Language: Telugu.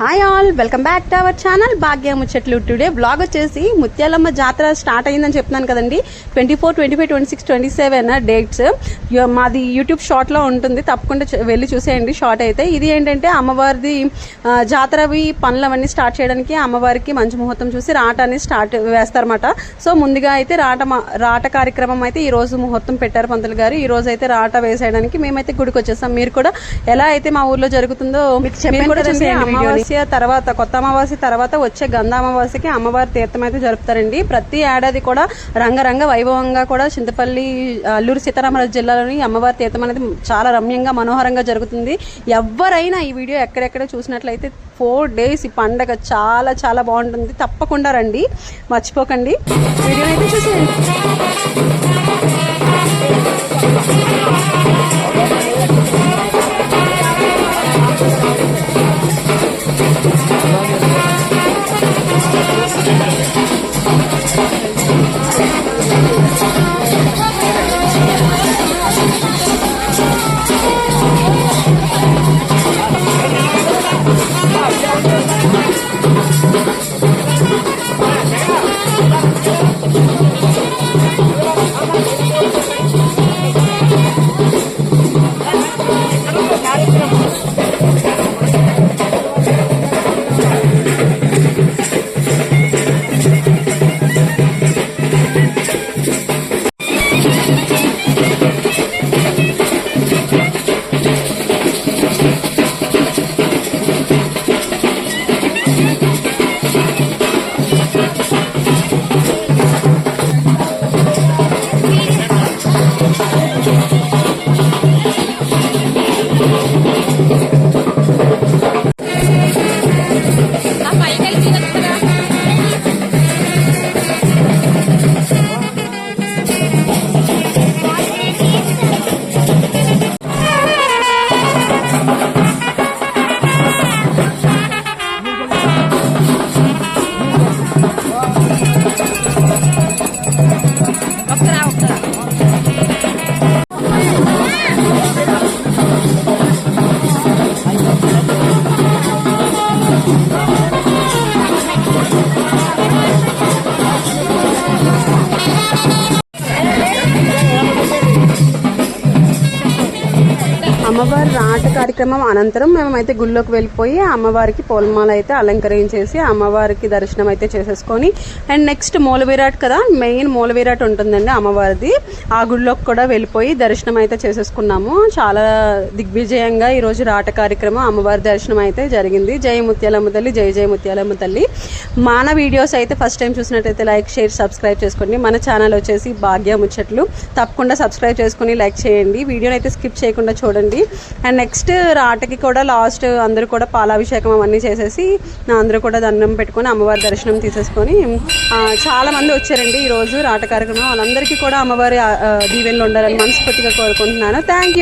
Hi all welcome back to our channel Bhagya Muchatlu today blog వచ్చేసి ముత్యాలమ్మ జాతర స్టార్ట్ అయిందని చెప్తున్నాను కదండి. Twenty four twenty five twenty six twenty seven dates మాది యూట్యూబ్ షార్ట్లో ఉంటుంది. తప్పకుండా వెళ్ళి చూసేయండి. షార్ట్ అయితే ఇది ఏంటంటే అమ్మవారిది జాతరవి పనులు అవన్నీ స్టార్ట్ చేయడానికి అమ్మవారికి మంచి ముహూర్తం చూసి రాట అనేది స్టార్ట్ వేస్తారన్నమాట. సో ముందుగా అయితే రాట రాట కార్యక్రమం అయితే ఈ రోజు ముహూర్తం పెట్టారు పంతులు గారు. ఈ రోజు అయితే రాట వేసేయడానికి మేమైతే గుడికి వచ్చేస్తాం మీరు కూడా ఎలా అయితే మా ఊర్లో జరుగుతుందో చెప్పాను కూడా అమావాస్య తర్వాత కొత్త అమావాస్య తర్వాత వచ్చే గంధ అమావాస్యకి అమ్మవారి తీర్థం అయితే జరుపుతారండి. ప్రతి ఏడాది కూడా రంగరంగ వైభవంగా కూడా చింతపల్లి అల్లూరు సీతారామరాజు జిల్లాలోని అమ్మవారి తీర్థం అనేది చాలా రమ్యంగా మనోహరంగా జరుగుతుంది. ఎవరైనా ఈ వీడియో ఎక్కడెక్కడ చూసినట్లయితే ఫోర్ డేస్ ఈ పండగ చాలా చాలా బాగుంటుంది. తప్పకుండా రండి. మర్చిపోకండి. వీడియో అయితే చూసేయండి. astronauta. అమ్మవారి రాట కార్యక్రమం అనంతరం మేమైతే గుళ్ళోకి వెళ్ళిపోయి అమ్మవారికి పూలమాల అయితే అలంకరించేసి అమ్మవారికి దర్శనం అయితే చేసేసుకొని అండ్ నెక్స్ట్ మూలవిరాట్ కదా మెయిన్ మూలవీరాట్ ఉంటుందండి అమ్మవారిది. ఆ గుళ్ళోకి కూడా వెళ్ళిపోయి దర్శనం అయితే చేసేసుకున్నాము. చాలా దిగ్విజయంగా ఈరోజు రాట కార్యక్రమం అమ్మవారి దర్శనం అయితే జరిగింది. జయ ముత్యాలమ్మ తల్లి జయ జయ ముత్యాలమ్మ తల్లి. మన వీడియోస్ అయితే ఫస్ట్ టైం చూసినట్టయితే లైక్ షేర్ సబ్స్క్రైబ్ చేసుకోండి. మన ఛానల్ వచ్చేసి భాగ్య ముచ్చట్లు తప్పకుండా సబ్స్క్రైబ్ చేసుకుని లైక్ చేయండి. వీడియోని అయితే స్కిప్ చేయకుండా చూడండి. అండ్ నెక్స్ట్ రాటకి కూడా లాస్ట్ అందరూ కూడా పాలాభిషేకం అవన్నీ చేసేసి అందరూ కూడా దండం పెట్టుకొని అమ్మవారి దర్శనం తీసేసుకొని చాలామంది చాలా మంది వచ్చారండి ఈ రోజు రాట కార్యక్రమం. వాళ్ళందరికీ కూడా అమ్మవారి దీవెనలు ఉండాలని మనస్ఫూర్తిగా కోరుకుంటున్నాను. Thank you